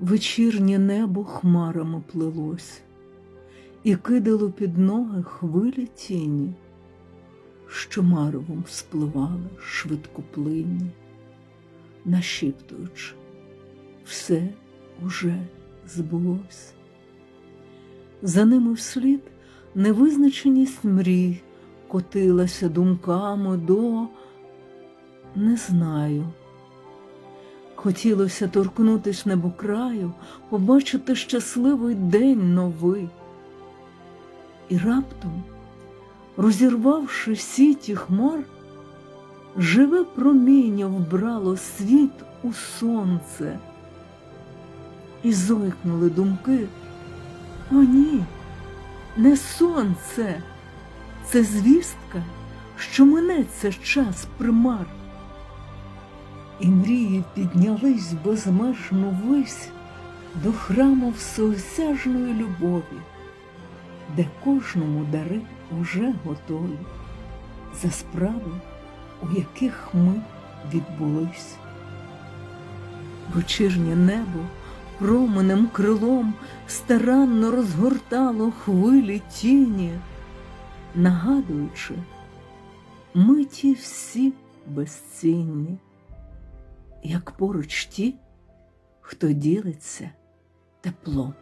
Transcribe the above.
Вечірнє небо хмарами плелось і кидало під ноги хвилі тіні, що маревом спливали швидкоплинні, нашіптуючи, все уже збулось. За ними вслід невизначеність мрій котилася думками до не знаю. Хотілося торкнутись небокраю, побачити щасливий день новий. І раптом, розірвавши сіті хмар, живе проміння вбрало світ у сонце. І зойкнули думки. О, ні, не сонце, це звістка, що минеться час примар. І мрії піднялись безмежно вись до храму всеосяжної любові, де кожному дари уже готові за справи, у яких ми відбулись. Вечірнє небо променем крилом старанно розгортало хвилі тіні, нагадуючи, ми ті всі безцінні як поруч ті, хто ділиться теплом.